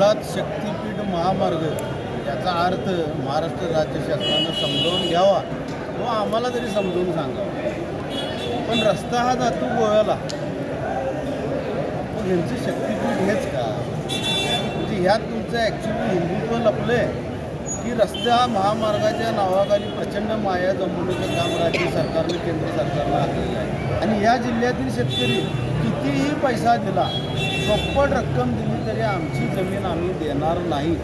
मुळात शक्तीपीठ महामार्ग याचा अर्थ महाराष्ट्र राज्य शासनानं समजावून घ्यावा किंवा आम्हाला तरी समजावून सांगावा. पण रस्ता हा जातो गोव्याला पण यांचं शक्तीपीठ हेच का? म्हणजे ह्यात तुमचं ॲक्च्युली हिंदुत्व लपलं आहे की रस्ता महामार्गाच्या नावाखाली प्रचंड माया जमवण्याचं काम राज्य सरकारनं केंद्र सरकारला आलेलं आहे. आणि या जिल्ह्यातील शेतकरी कितीही पैसा दिला चोपट रक्कम दिली तरी आमची जमीन आम्ही देणार नाही.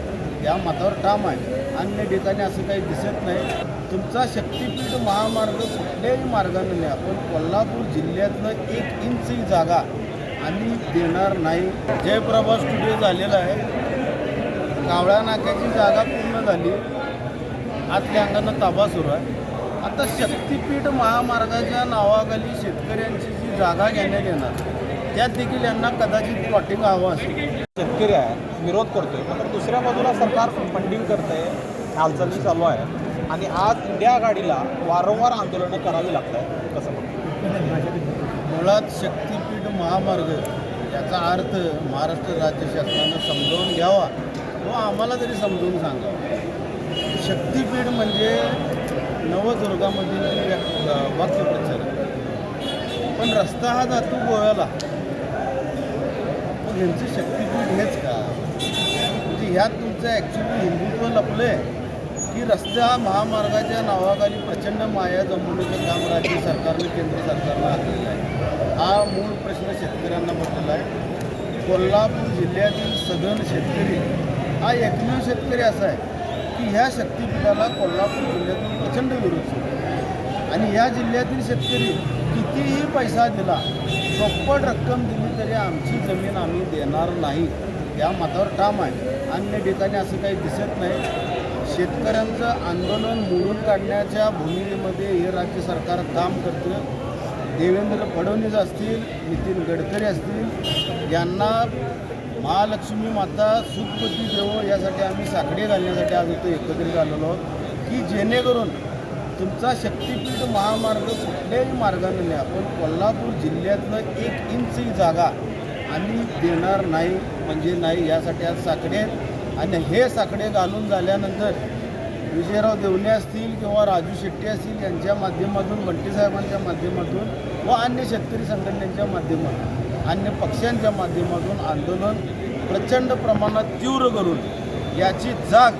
या मतावर ठाम आहे. अन्य ठिकाणी असं काही दिसत नाही. तुमचा शक्तीपीठ महामार्ग कुठल्याही मार्गाने न्या पण कोल्हापूर जिल्ह्यातलं एक इंचही जागा आम्ही देणार नाही. जयप्रभा स्टुडिओ झालेला आहे? कावळ्या नाक्याची जागा पूर्ण झाली. आतल्या अंगानं ताबा सुरू आहे. आता शक्तीपीठ महामार्गाच्या नावाखाली शेतकऱ्यांची जी जागा घेण्यात येणार त्यात देखील यांना कदाचित प्लॉटिंग हवं असेल. शेतकरी आहे विरोध करतोय मात्र दुसऱ्या बाजूला सरकार फंडिंग करतंय हालचाली चालू आहे आणि आज इंडिया आघाडीला वारंवार आंदोलनं करावी लागत आहे कसं मुळात शक्तीपीठ महामार्ग याचा अर्थ महाराष्ट्र राज्य शासनानं समजावून घ्यावा किंवा आम्हाला तरी समजावून सांगावा. शक्तीपीठ म्हणजे नवदुर्गामधील वाक्यप्रचार. पण रस्ता हा जातो गोव्याला. यांचं शक्तीपीठ हेच का? म्हणजे ह्यात तुमचं ॲक्च्युली हिंदुत्व लपलं आहे की रस्ता महामार्गाच्या नावाखाली प्रचंड माया जमवण्याचं काम राज्य सरकारनं केंद्र सरकारला आखलेलं आहे. हा मूळ प्रश्न शेतकऱ्यांना पडलेला आहे. कोल्हापूर जिल्ह्यातील सदन शेतकरी हा एकमेव शेतकरी असा आहे की ह्या शक्तीपीठाला कोल्हापूर जिल्ह्यातून प्रचंड विरोध सुरू आणि या जिल्ह्यातील शेतकरी कितीही पैसा दिला चोपट रक्कम दिली तरी आमची जमीन आम्ही देणार नाही. या मतावर ठाम आहे. अन्य ठिकाणी असं काही दिसत नाही. शेतकऱ्यांचं आंदोलन मोडून काढण्याच्या भूमिकेमध्ये हे राज्य सरकार काम करतं. देवेंद्र फडणवीस असतील नितीन गडकरी असतील यांना महालक्ष्मी माता सुखपती देवो यासाठी आम्ही साखळी घालण्यासाठी आज इथं एकत्रित आलेलो आहोत की जेणेकरून तुमचा शक्तीपीठ महामार्ग कुठल्याही मार्गाने न्या पण कोल्हापूर जिल्ह्यातलं एक इंचही जागा आम्ही देणार नाही म्हणजे नाही यासाठी आज साकडे आहेत. आणि हे साकडे घालून झाल्यानंतर विजयराव देवणे असतील किंवा राजू शेट्टी असतील यांच्या माध्यमातून बंटीसाहेबांच्या माध्यमातून व अन्य शेतकरी संघटनेच्या माध्यमातून अन्य पक्षांच्या माध्यमातून आंदोलन प्रचंड प्रमाणात तीव्र करून याची जाग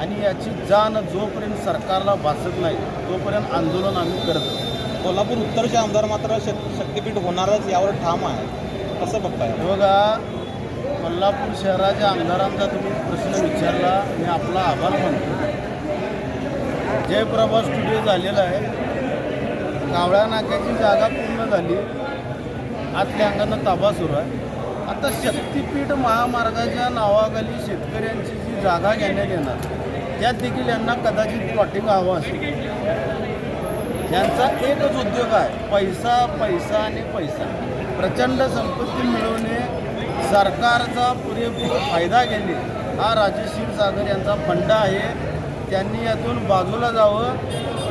आणि याची जाण जोपर्यंत सरकारला भासत नाही तोपर्यंत आंदोलन आम्ही करत कोल्हापूर उत्तरचे आमदार मात्र शेत शक्तीपीठ होणारच यावर ठाम आहे. कसं बघताय? हे बघा कोल्हापूर शहराच्या आमदारांचा तुम्ही प्रश्न विचारला मी आपला आभार मानतो. जयप्रभा स्टुडिओ झालेला आहे. कावळ्या नाक्याची जागा पूर्ण झाली. आतल्या अंगानं ताबा सुरू आहे. आता शक्तीपीठ महामार्गाच्या नावाखाली शेतकऱ्यांची जी जागा घेण्यात येणार त्यात देखील यांना कदाचित प्लॉटिंग हवं असेल. यांचा एकच उद्योग आहे पैसा पैसा आणि पैसा. प्रचंड संपत्ती मिळवणे सरकारचा पुरेपूर फायदा घेणे हा राजश्री सागर यांचा फंडा आहे. त्यांनी यातून बाजूला जावं.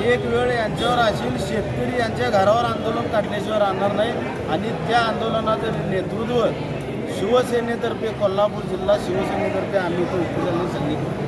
एक वेळ यांच्यावर असेल शेतकरी यांच्या घरावर आंदोलन काढल्याशिवाय राहणार नाही आणि त्या आंदोलनाचं नेतृत्व शिवसेनेतर्फे कोल्हापूर जिल्हा शिवसेनेतर्फे आम्ही तो उपचारांनी सांगितलं